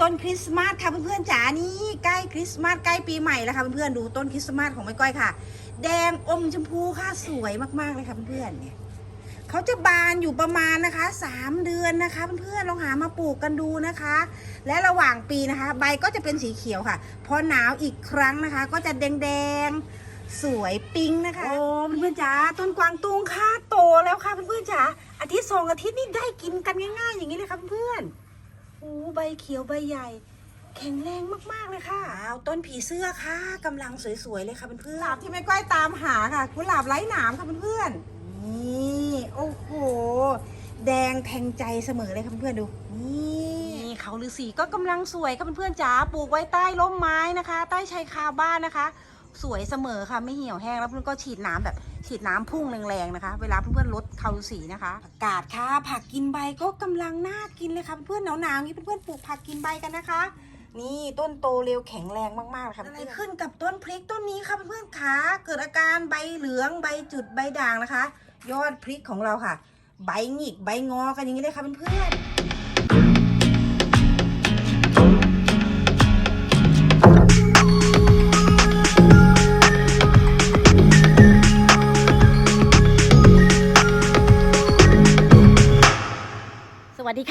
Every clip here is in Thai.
ต้นคริสต์มาสค่ะเพื่อนๆจ๋านี่ใกล้คริสต์มาสใกล้ปีใหม่แล้วค่ะเพื่อนๆดูต้นคริสต์มาสของแม่ก้อยค่ะ แดงอมชมพูค่ะสวยมากๆเลยค่ะเพื่อนๆเนี่ยเขาจะบานอยู่ประมาณนะคะสามเดือนนะคะเพื่อนๆลองหามาปลูกกันดูนะคะ และระหว่างปีนะคะ ใบก็จะเป็นสีเขียวค่ะ พอหนาวอีกครั้งนะคะ ก็จะแดงๆสวยปิ๊งนะคะโอ้เพื่อนๆจ๋าต้นกวางตุ้งค่ะโตแล้วค่ะเพื่อนๆจ๋าอาทิตย์สองอาทิตย์นี่ได้กินกันง่ายๆอย่างนี้เลยค่ะเพื่อนๆ โอ้ใบเขียวใบใหญ่ แข็งแรงมากๆเลยค่ะอ้าวต้นผีเสื้อค่ะกำลังสวยๆเลยค่ะเพื่อนๆกุหลาบที่แม่ก้อยตามหาค่ะกุหลาบไร้หนามค่ะเพื่อนๆนี่โอ้โหแดงแทงใจเสมอเลยค่ะเพื่อนๆดูนี่เขาฤาษีก็กำลังสวยค่ะเพื่อนๆจ๋าปลูกไว้ใต้ร่มไม้นะคะ ใต้ชายคาบ้านนะคะ สวยเสมอค่ะไม่เหี่ยวแห้งแล้วเพื่อนก็ฉีดน้ำแบบ ฉีดน้ำพุ่งแรงๆนะคะ เวลาเพื่อนๆลดเขาฤาษีนะคะผักกาดค่ะ ผักกินใบก็กำลังน่ากินเลยค่ะ เพื่อนๆหนาวๆนี้เพื่อนๆปลูกผักกินใบกันนะคะ นี่ต้นโตเร็วแข็งแรงมากๆเลยค่ะอะไรขึ้นกับต้นพริกต้นนี้ค่ะเพื่อนๆขาเกิดอาการใบเหลืองใบจุดใบด่างนะคะ ยอดพริกของเราค่ะ ใบหงิกใบงอกันอย่างนี้เลยค่ะเพื่อนๆ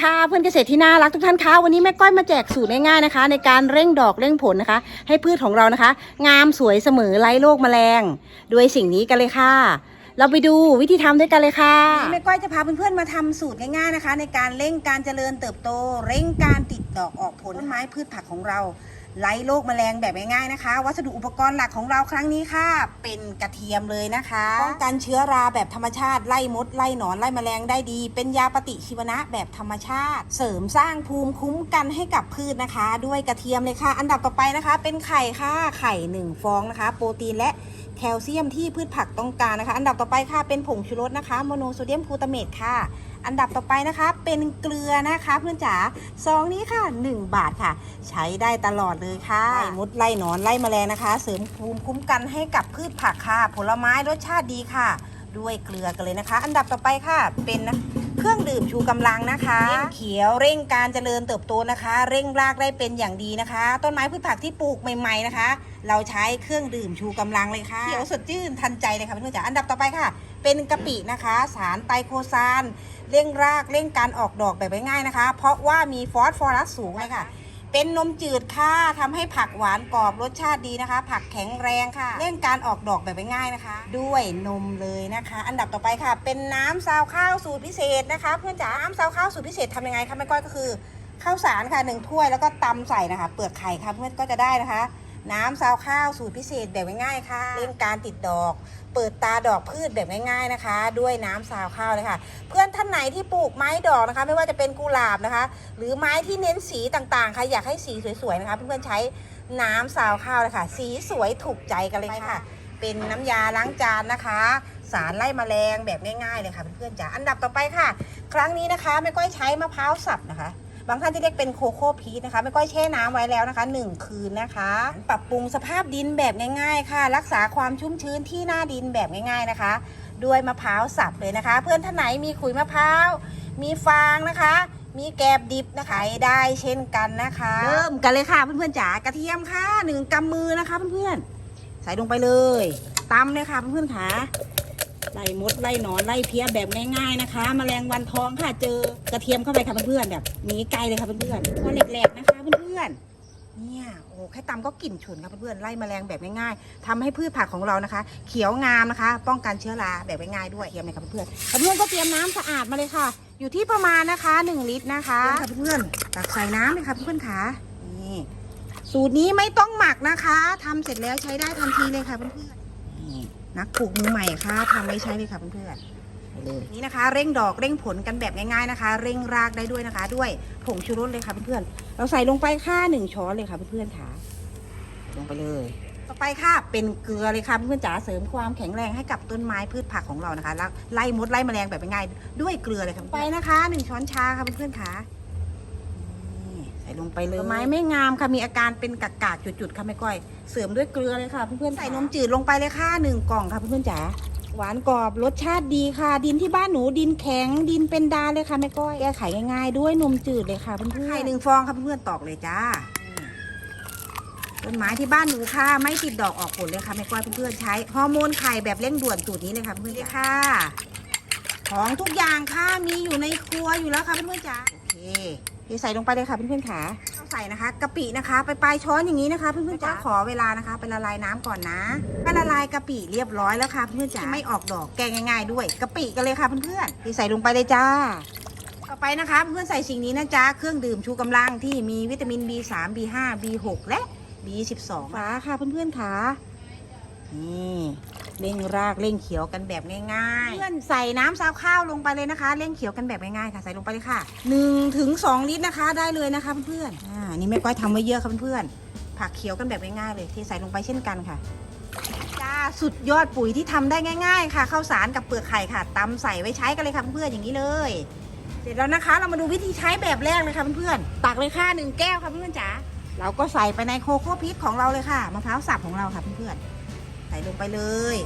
ค่ะเพื่อนเกษตรที่น่ารักทุกท่านคะวันนี้แม่ก้อยมาแจกสูตรง่ายๆนะคะ ในการเร่งดอกเร่งผลนะคะ ให้พืชของเรานะคะ งามสวยเสมอไร้โรคแมลงด้วยสิ่งนี้กันเลยค่ะ เราไปดูวิธีทำด้วยกันเลยค่ะแม่ก้อยจะพาเพื่อนๆมาทำสูตรง่ายๆนะคะ ในการเร่งการเจริญเติบโต เร่งการติดดอกออกผลต้นไม้พืชผักของเรา ไล่โรคแมลงแบบง่ายๆนะคะ วัสดุอุปกรณ์หลักของเราครั้งนี้ค่ะ เป็นกระเทียมเลยนะคะป้องกันเชื้อราแบบธรรมชาติไล่มดไล่หนอนไล่แมลงได้ดี เป็นยาปฏิชีวนะแบบธรรมชาติ เสริมสร้างภูมิคุ้มกันให้กับพืชนะคะ ด้วยกระเทียมเลยค่ะ อันดับต่อไปนะคะ เป็นไข่ค่ะไข่หนึ่งฟองนะคะ โปรตีนและแคลเซียมที่พืชผักต้องการนะคะ อันดับต่อไปค่ะเป็นผงชูรสนะคะโมโนโซเดียมกลูตาเมตค่ะ อันดับต่อไปนะคะ เป็นเกลือนะคะเพื่อนจ๋าซองนี้ค่ะ 1 บาทค่ะ ใช้ได้ตลอดเลยค่ะไล่มดไล่หนอนไล่แมลงนะคะ เสริมภูมิคุ้มกันให้กับพืชผักค่ะ ผลไม้รสชาติดีค่ะ ด้วยเกลือกันเลยนะคะ อันดับต่อไปค่ะเป็นเครื่องดื่มชูกำลังนะคะเร่งเขียวเร่งการเจริญเติบโตนะคะ เร่งรากได้เป็นอย่างดีนะคะ ต้นไม้พืชผักที่ปลูกใหม่ๆนะคะ เราใช้เครื่องดื่มชูกำลังเลยค่ะเขียวสดชื่นทันใจเลยค่ะเพื่อนๆจ๋าอันดับต่อไปค่ะ เป็นกะปินะคะ สารไตรโคซานเร่งรากเร่งการออกดอกแบบง่ายๆนะคะ เพราะว่ามีฟอสฟอรัสสูงเลยค่ะ เป็นนมจืดค่ะทำให้ผักหวานกรอบรสชาติดีนะคะ ผักแข็งแรงค่ะ เร่งการออกดอกแบบง่ายนะคะ ด้วยนมเลยนะคะ อันดับต่อไปค่ะ เป็นน้ำซาวข้าวสูตรพิเศษนะคะ เพื่อนจ๋าน้ำซาวข้าวสูตรพิเศษทำยังไงคะแม่ก้อยก็คือข้าวสารค่ะหนึ่งถ้วยแล้วก็ตำใส่นะคะ เปลือกไข่ค่ะเพื่อนก็จะได้นะคะ น้ำซาวข้าวสูตรพิเศษแบบง่ายๆค่ะ เร่งการติดดอก เปิดตาดอกพืชแบบง่ายๆนะคะ ด้วยน้ำซาวข้าวเลยค่ะ เพื่อนท่านไหนที่ปลูกไม้ดอกนะคะ ไม่ว่าจะเป็นกุหลาบนะคะ หรือไม้ที่เน้นสีต่างๆค่ะอยากให้สีสวยๆนะคะ เพื่อนๆใช้น้ำซาวข้าวเลยค่ะ สีสวยถูกใจกันเลยค่ะ เป็นน้ำยาล้างจานนะคะ สารไล่แมลงแบบง่ายๆเลยค่ะเพื่อนๆจ๋าอันดับต่อไปค่ะ ครั้งนี้นะคะแม่ก้อยใช้มะพร้าวสับนะคะ บางท่านจะเรียกเป็นโคโค่พีชนะคะแม่ก้อยแช่น้ำไว้แล้วนะคะหนึ่งคืนนะคะ ปรับปรุงสภาพดินแบบง่าย ๆ ค่ะ รักษาความชุ่มชื้นที่หน้าดินแบบง่าย ๆนะคะ ด้วยมะพร้าวสับเลยนะคะ เพื่อนท่านไหนมีขุยมะพร้าวมีฟางนะคะ มีแกบดิบนะคะได้เช่นกันนะคะ เริ่มกันเลยค่ะเพื่อนๆจ๋ากระเทียมค่ะหนึ่งกำมือนะคะเพื่อนๆใส่ลงไปเลยตำเลยค่ะเพื่อนๆค่ะ ไล่มดไล่หนอนไล่เพี้ยแบบง่ายๆนะคะแมลงวันท้องค่ะเจอกระเทียมเข้าไปค่ะเพื่อนๆแบบหนีไกลเลยค่ะเพื่อนๆพอแหลกๆนะคะเพื่อนๆเนี่ยโอ้แค่ตำก็กลิ่นฉุนค่ะเพื่อนๆไล่แมลงแบบง่ายๆทำให้พืชผักของเรานะคะ เขียวงามนะคะ ป้องกันเชื้อราแบบง่ายๆด้วยเทียมเลยค่ะเพื่อนๆเพื่อนๆก็เตรียมน้ำสะอาดมาเลยค่ะ อยู่ที่ประมาณนะคะ 1 ลิตรนะคะค่ะเพื่อนๆตักใส่น้ำเลยค่ะเพื่อนๆค่ะนี่สูตรนี้ไม่ต้องหมักนะคะทำเสร็จแล้วใช้ได้ทันทีเลยค่ะเพื่อนๆ นี่นักปลูกมือใหม่ค่ะทำไม่ใช้เลยค่ะเพื่อนๆไปเลยนี่นะคะ เร่งดอกเร่งผลกันแบบง่ายๆนะคะ เร่งรากได้ด้วยนะคะ ด้วยผงชูรสเลยค่ะเพื่อนๆเราใส่ลงไปค่าหนึ่งช้อนเลยค่ะเพื่อนๆค่ะ ลงไปเลย ต่อไปค่ะเป็นเกลือเลยค่ะเพื่อนๆจ๋าเสริมความแข็งแรงให้กับต้นไม้พืชผักของเรานะคะแล้วไล่มดไล่แมลงแบบง่ายๆด้วยเกลือเลยค่ะไปนะคะหนึ่งช้อนชาค่ะเพื่อนๆค่ะนี่ใส่ลงไปเลยไม้ไม่งามค่ะมีอาการเป็นกากาจุดๆค่ะแม่ก้อย เสริมด้วยเกลือเลยค่ะเพื่อนๆใส่นมจืดลงไปเลยค่ะหนึ่งกล่องค่ะเพื่อนๆจ๋าหวานกรอบรสชาติดีค่ะ ดินที่บ้านหนูดินแข็งดินเป็นดานเลยค่ะแม่ก้อยแก้ไขง่ายๆด้วยนมจืดเลยค่ะเพื่อนๆไข่หนึ่งฟองค่ะเพื่อนๆตอกเลยจ้าต้นไม้ที่บ้านหนูค่ะ ไม่ติดดอกออกผลเลยค่ะแม่ก้อยเพื่อนๆใช้ฮอร์โมนไข่แบบเร่งด่วนสูตรนี้เลยค่ะเพื่อนๆเลยค่ะ ของทุกอย่างค่ะมีอยู่ในครัวอยู่แล้วค่ะเพื่อนๆจ๋าโอเคเทใส่ลงไปเลยค่ะเพื่อนๆขาเอาใส่นะคะกะปินะคะ ไปปลายช้อนอย่างนี้นะคะ เพื่อนๆจ๋าขอเวลานะคะไปละลายน้ำก่อนนะก็ละลายกะปิเรียบร้อยแล้วค่ะเพื่อนๆจ๋าไม่ออกดอกแกงง่ายๆด้วยกะปิกันเลยค่ะเพื่อนๆเทใส่ลงไปเลยจ้าต่อไปนะคะเพื่อนๆใส่สิ่งนี้นะจ๊ะเครื่องดื่มชูกำลังที่มีวิตามิน B3 B5 B6 และ B12 ฟ้าค่ะเพื่อนๆค่ะนี่ เร่งรากเร่งเขียวกันแบบง่ายๆ เพื่อนใส่น้ำซาวข้าวลงไปเลยนะคะ เร่งเขียวกันแบบง่ายๆค่ะใส่ลงไปเลยค่ะ1ถึง2ลิตรนะคะได้เลยนะคะเพื่อนๆอ่านี่แม่ก้อยทำไว้เยอะค่ะเพื่อนๆผักเขียวกันแบบง่ายๆเลยเทใส่ลงไปเช่นกันค่ะจ้าสุดยอดปุ๋ยที่ทำได้ง่าย ๆ ค่ะข้าวสารกับเปลือกไข่ค่ะตำใส่ไว้ใช้กันเลยค่ะเพื่อนๆอย่างนี้เลย เสร็จแล้วนะคะเรามาดูวิธีใช้แบบแรกเลยค่ะเพื่อนๆตักเลยค่ะหนึ่งแก้วค่ะเพื่อนๆจ๋าเราก็ใส่ไปในโคโค่พีชของเราเลยค่ะมะพร้าวสับของเราค่ะเพื่อนๆ ใส่ลงไปเลย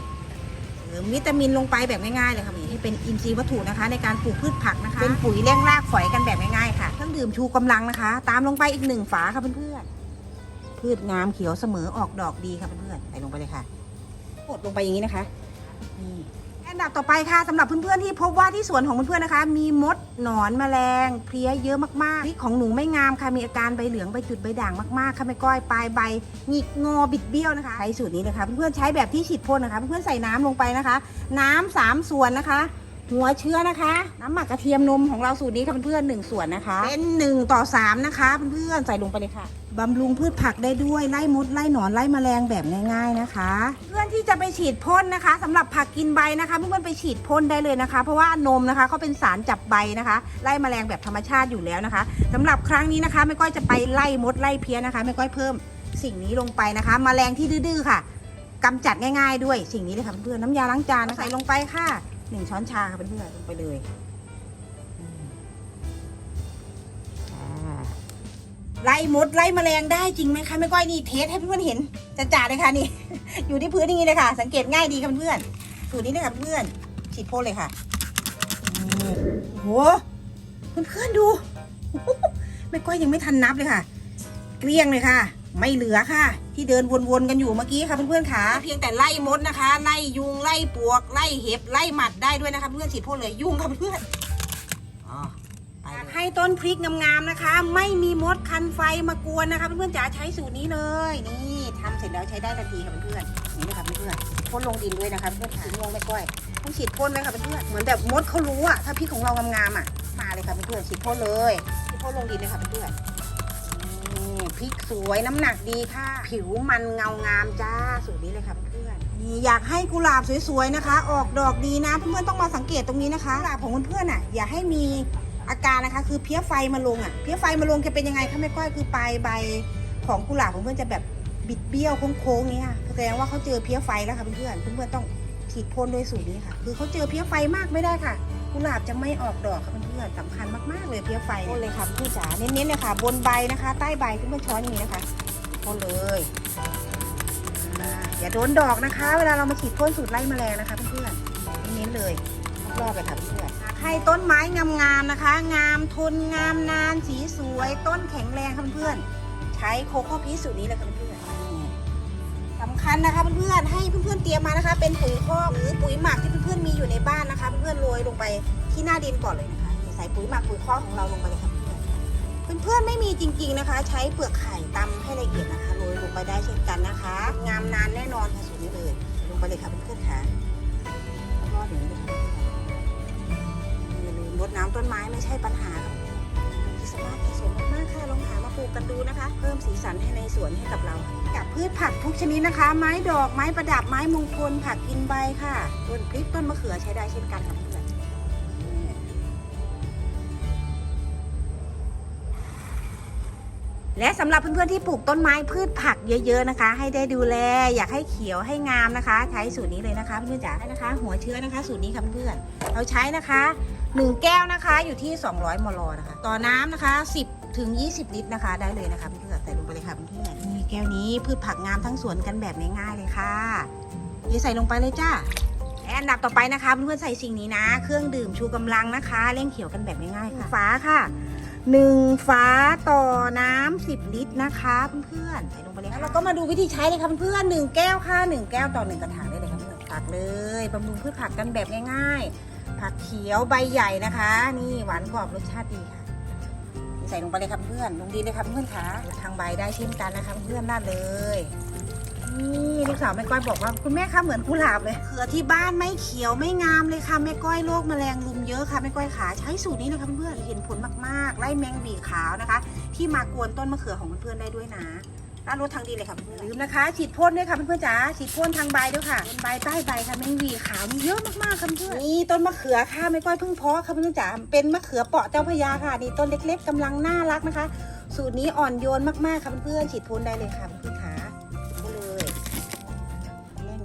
เติมวิตามินลงไปแบบง่ายๆเลยค่ะนี่เป็นอินทรีย์วัตถุนะคะ ในการปลูกพืชผักนะคะ เป็นปุ๋ยเร่งรากฝอยกันแบบง่ายๆค่ะเครื่องดื่มชูกำลังนะคะ ตามลงไปอีกหนึ่งฝาค่ะเพื่อนๆพืชงามเขียวเสมอออกดอกดีค่ะเพื่อนๆใส่ลงไปเลยค่ะกดลงไปอย่างนี้นะคะนี่ อันดับต่อไปค่ะสำหรับเพื่อนๆที่พบว่าที่สวนของเพื่อนๆนะคะ มีมดหนอนแมลงเพลี้ยเยอะมากๆพริกของหนูไม่งามค่ะมีอาการใบเหลืองใบจุดใบด่างมากๆค่ะแม่ก้อยปลายใบหงิกงอบิดเบี้ยวนะคะใช้สูตรนี้เลยค่ะเพื่อนๆใช้แบบที่ฉีดพ่นนะคะ เพื่อนๆใส่น้ำลงไปนะคะ น้ำสามส่วนนะคะ หัวเชื้อนะคะ น้ำหมักกระเทียมนมของเราสูตรนี้ค่ะเพื่อนๆหนึ่งส่วนนะคะ เป็นหนึ่งต่อสามนะคะเพื่อนๆใส่ลงไปเลยค่ะ บำรุงพืชผักได้ด้วยไล่มดไล่หนอนไล่แมลงแบบง่าย ๆนะคะ เพื่อนที่จะไปฉีดพ่นนะคะสำหรับผักกินใบนะคะเพื่อนๆไปฉีดพ่นได้เลยนะคะ เพราะว่านมนะคะเขาเป็นสารจับใบนะคะ ไล่แมลงแบบธรรมชาติอยู่แล้วนะคะสำหรับครั้งนี้นะคะแม่ก้อยจะไปไล่มดไล่เพี้ยนะคะแม่ก้อยเพิ่มสิ่งนี้ลงไปนะคะแมลงที่ดื้อๆค่ะกำจัดง่าย ๆ ด้วยสิ่งนี้เลยค่ะเพื่อนๆน้ำยาล้างจานะะใส่ลงไปค่ะหนึ่งช้อนชาค่ะเพื่อนๆลงไปเลย ไล่มดไล่แมลงได้จริงไหมคะแม่ก้อยนี่เทสให้เพื่อนๆเห็นจะจ่าเลยค่ะนี่ อยู่ที่พื้นอย่างนี้เลยค่ะ สังเกตง่ายดีค่ะเพื่อนๆสูตรนี้เลยค่ะเพื่อนฉีดพ่นเลยค่ะโอ้โหเพื่อนๆดูแม่ก้อยยังไม่ทันนับเลยค่ะ เกลี้ยงเลยค่ะ ไม่เหลือค่ะ ที่เดินวนๆกันอยู่เมื่อกี้ค่ะเพื่อนๆค่ะเพียงแต่ไล่มดนะคะ ไล่ยุงไล่ปลวกไล่เห็บไล่หมัดได้ด้วยนะคะ เพื่อนฉีดพ่นเลยยุงค่ะเพื่อน ให้ต้นพริกงามๆนะคะ ไม่มีมดคันไฟมากวนนะคะ เพื่อนๆจ๋าใช้สูตรนี้เลย นี่ทำเสร็จแล้วใช้ได้ทันทีค่ะเพื่อนๆนี่นะคะเพื่อนๆพ่นลงดินด้วยนะคะเพื่อนๆสีม่วงไม่ก้อยต้องฉีดพ่นไหมคะเพื่อนๆเหมือนแบบมดเขารู้อะถ้าพริกของเรางามๆอะมาเลยค่ะเพื่อนๆฉีดพ่นเลยฉีดพ่นลงดินเลยค่ะเพื่อนๆนี่พริกสวยน้ำหนักดีค่ะ ผิวมันเงางามจ้าสูตรนี้เลยค่ะเพื่อนๆนี่อยากให้กุหลาบสวยๆนะคะ ออกดอกดีนะเพื่อนๆต้องมาสังเกตตรงนี้นะคะกุหลาบของเพื่อนๆอะอย่าให้มี อาการนะคะ คือเพี้ยไฟมาลงอะเพี้ยไฟมาลงจะเป็นยังไงคะแม่ก้อยคือปลายใบของกุหลาบของเพื่อนจะแบบบิดเบี้ยวโค้งๆนี้ค่ะแสดงว่าเขาเจอเพี้ยไฟแล้วค่ะเพื่อนๆเพื่อนๆต้องฉีดพ่นด้วยสูตรนี้ค่ะ คือเขาเจอเพี้ยไฟมากไม่ได้ค่ะ กุหลาบจะไม่ออกดอกค่ะเพื่อนๆสำคัญมากๆเลยเพี้ยไฟพ่นเลยค่ะเพื่อนจ๋าเน้นๆเลยค่ะ บนใบนะคะ ใต้ใบเพื่อนๆช้อนอย่างนี้นะคะพ่นเลยอ่าอย่าโดนดอกนะคะ เวลาเรามาฉีดพ่นสูตรไล่แมลงนะคะเพื่อนๆเน้นๆเลย รอบเลยค่ะเพื่อนให้ต้นไม้งามๆนะคะ งามทนงามนานสีสวย ต้นแข็งแรงค่ะเพื่อนๆใช้โคโค่พีสูตรนี้เลยค่ะเพื่อนๆสำคัญนะคะเพื่อนๆให้เพื่อนๆเตรียมมานะคะ เป็นปุ๋ยคอกหรือปุ๋ยหมักที่เพื่อนๆมีอยู่ในบ้านนะคะ เพื่อนๆโรยลงไปที่หน้าดินก่อนเลยนะคะใส่ปุ๋ยหมักปุ๋ยคอกของเราลงไปเลยค่ะเพื่อนเพื่อนๆไม่มีจริง ๆนะคะ ใช้เปลือกไข่ตำให้ละเอียดนะคะโรยลงไปได้เช่นกันนะคะ งามนานแน่นอนค่ะสูตรนี้เลยลงไปเลยค่ะเพื่อนๆค่ะ รอดอย่างนี้ลยค่ะอย่าลืมรดน้ำต้นไม้ไม่ใช่ปัญหาค่ะที่สามารถที่สวยมากๆค่ะลองหามาปลูกกันดูนะคะ เพิ่มสีสันให้ในสวนให้กับเรากับพืชผักทุกชนิดนะคะ ไม้ดอกไม้ประดับไม้มงคลผักกินใบค่ะต้นพริกต้นมะเขือใช้ได้เช่นกันค่ะ และสำหรับเพื่อนๆที่ปลูกต้นไม้พืชผักเยอะ ๆนะคะ ให้ได้ดูแลอยากให้เขียวให้งามนะคะ ใช้สูตรนี้เลยนะคะเพื่อนๆจ๋าได้นะคะ หัวเชื้อนะคะ สูตรนี้ค่ะเพื่อนๆเราใช้นะคะหนึ่งแก้วนะคะอยู่ที่ 200 มลนะคะ ต่อน้ำนะคะ 10 ถึง 20 ลิตรนะคะ ได้เลยนะคะเพื่อนๆใส่ลงไปเลยค่ะเพื่อนๆนี่แก้วนี้พืชผักงามทั้งสวนกันแบบง่ายๆเลยค่ะเทใส่ลงไปเลยจ้าและอันดับต่อไปนะคะเพื่อนๆใส่สิ่งนี้นะ เครื่องดื่มชูกำลังนะคะเร่งเขียวกันแบบง่ายๆค่ะฝาค่ะ หนึ่งฝาต่อน้ำสิบลิตรนะคะเพื่อนๆใส่ลงไปเลยค่ะแล้วเราก็มาดูวิธีใช้เลยค่ะเพื่อนๆหนึ่งแก้วค่ะหนึ่งแก้วต่อหนึ่งกระถางได้เลยค่ะเพื่อนตักเลยบำรุงพืชผักกันแบบง่าย ๆ ผักเขียวใบใหญ่นะคะ นี่หวานกรอบรสชาติดีค่ะ ใส่ลงไปเลยครับเพื่อนลงดีเลยครับเพื่อนขาทางใบได้เช่นกันนะคะเพื่อนน่าเลย นี่ลูกสาวแม่ก้อยบอกว่าคุณแม่คะเหมือนกุหลาบเลยเขือที่บ้านไม่เขียวไม่งามเลยค่ะแม่ก้อยโรคแมลงรุมเยอะค่ะแม่ก้อยขาใช้สูตรนี้เลยค่ะเพื่อนเห็นผลมากๆไล่แมงบีขาวนะคะ ที่มากวนต้นมะเขือของเพื่อนๆได้ด้วยนะด้านรถทางดีเลยค่ะเพื่อนลืมนะคะฉีดพ่นด้วยค่ะเพื่อนๆจ๋าฉีดพ่นทางใบด้วยค่ะบนใบใต้ใบค่ะแมงวีขาวมีเยอะมากๆค่ะเพื่อนนี่ต้นมะเขือค่ะแม่ก้อยเพิ่งเพาะค่ะเพื่อนๆจ๋าเป็นมะเขือเปาะเจ้าพระยาค่ะนี่ต้นเล็ก ๆกำลังน่ารักนะคะ สูตรนี้อ่อนโยนมากๆค่ะเพื่อนๆฉีดพ่นได้เลยค่ะเพื่อนๆขาก็เลย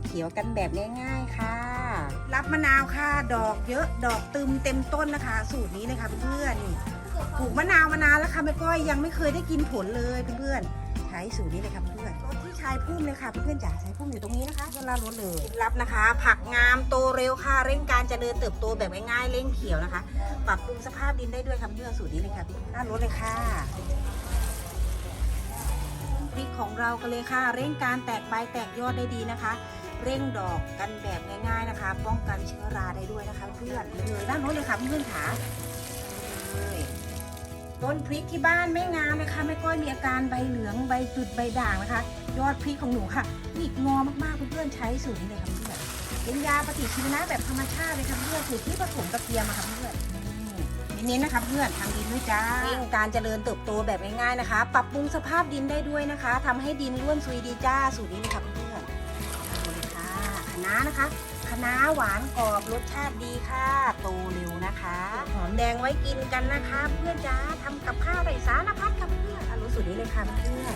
เขียวกันแบบง่ายๆค่ะ รับมะนาวค่ะ ดอกเยอะดอกตึมเต็มต้นนะคะ สูตรนี้เลยค่ะเพื่อนๆปลูกมะนาวมานานแล้วค่ะแม่ก้อยยังไม่เคยได้กินผลเลยเพื่อนๆใช้สูตรนี้เลยค่ะเพื่อนต้นที่ชายพุ่มเลยค่ะเพื่อนๆจ๋าชายพุ่มอยู่ตรงนี้นะคะเวลารถเลยรับนะคะ ผักงามโตเร็วค่ะเร่งการเจริญเติบโตแบบง่ายๆเร่งเขียวนะคะ ปรับปรุงสภาพดินได้ด้วยค่ะเพื่อนสูตรนี้เลยค่ะหน้ารถเลยค่ะพริกของเรากันเลยค่ะ เร่งการแตกใบแตกยอดได้ดีนะคะ เร่งดอกกันแบบง่ายๆนะคะ ป้องกันเชื้อราได้ด้วยนะคะเพื่อนเลยด้านโน้นเลยค่ะเพื่อนขาต้นพริกที่บ้านไม่งามนะคะไม่ก้อยมีอาการใบเหลืองใบจุดใบด่างนะคะ ยอดพริกของหนูค่ะหงิกงอมากๆเพื่อนๆใช้สูตรนี้เลยค่ะเพื่อนเป็นยาปฏิชีวนะแบบธรรมชาติเลยค่ะเพื่อนสูตรที่ผสมกระเทียมอะค่ะเพื่อนเน้นๆนะคะเพื่อนทางดินด้วยจ้าการเจริญเติบโตแบบง่ายๆนะคะ ปรับปรุงสภาพดินได้ด้วยนะคะทำให้ดินร่วนซุยดีจ้าสูตรนี้เลยค่ะ น้านะคะคะน้าหวานกรอบรสชาติดีค่ะ โตเร็วนะคะ หอมแดงไว้กินกันนะคะ เพื่อนจ้าทำกับข้าวได้สารพัดกับเพื่อนอะรู้สูตรนี้เลยค่ะเพื่อน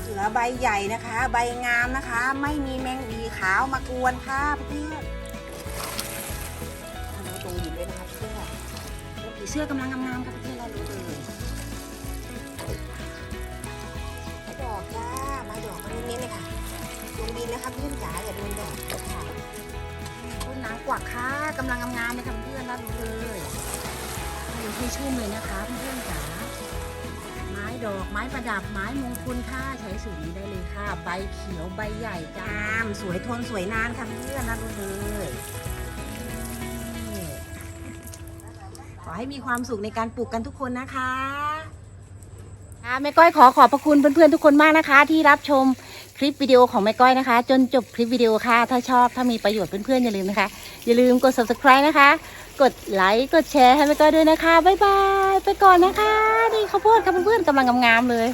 เสือใบใหญ่นะคะ ใบงามนะคะ ไม่มีแมงวีขาวมากวนค่ะเพื่อนอะเราดูอยู่ด้วยนะคะเพื่อนผีเสื้อกำลังงามๆค่ะเพื่อนเรารู้เลยดอกจ้าม้ดอกมาเน้นๆเลยค่ะ ลงดินนะคะเพื่อนจ๋าอย่าโดนแดดค่ะต้นนางกวักค่ะกำลังงามๆเลยค่ะเพื่อนน่าดูเลยให้ให้ชุ่มเลยนะคะเพื่อนจ๋าไม้ดอกไม้ประดับไม้มงคลค่ะใช้สูตรนี้ได้เลยค่ะ ใบเขียวใบใหญ่จ้ามสวยทนสวยนานค่ะเพื่อนน่าดูเลยขอให้มีความสุขในการปลูกกันทุกคนนะคะค่ะแม่ก้อยขอขอบพระคุณเพื่อนๆทุกคนมากนะคะ ที่รับชม คลิปวิดีโอของแม่ก้อยนะคะ จนจบคลิปวิดีโอค่ะ ถ้าชอบถ้ามีประโยชน์เพื่อนๆอย่าลืมนะคะ อย่าลืมกด subscribe นะคะ กดไลค์กดแชร์ให้แม่ก้อยด้วยนะคะบ๊ายบายไปก่อนนะคะนี่ข้าวโพดค่ะเพื่อนๆกำลังงามๆเลย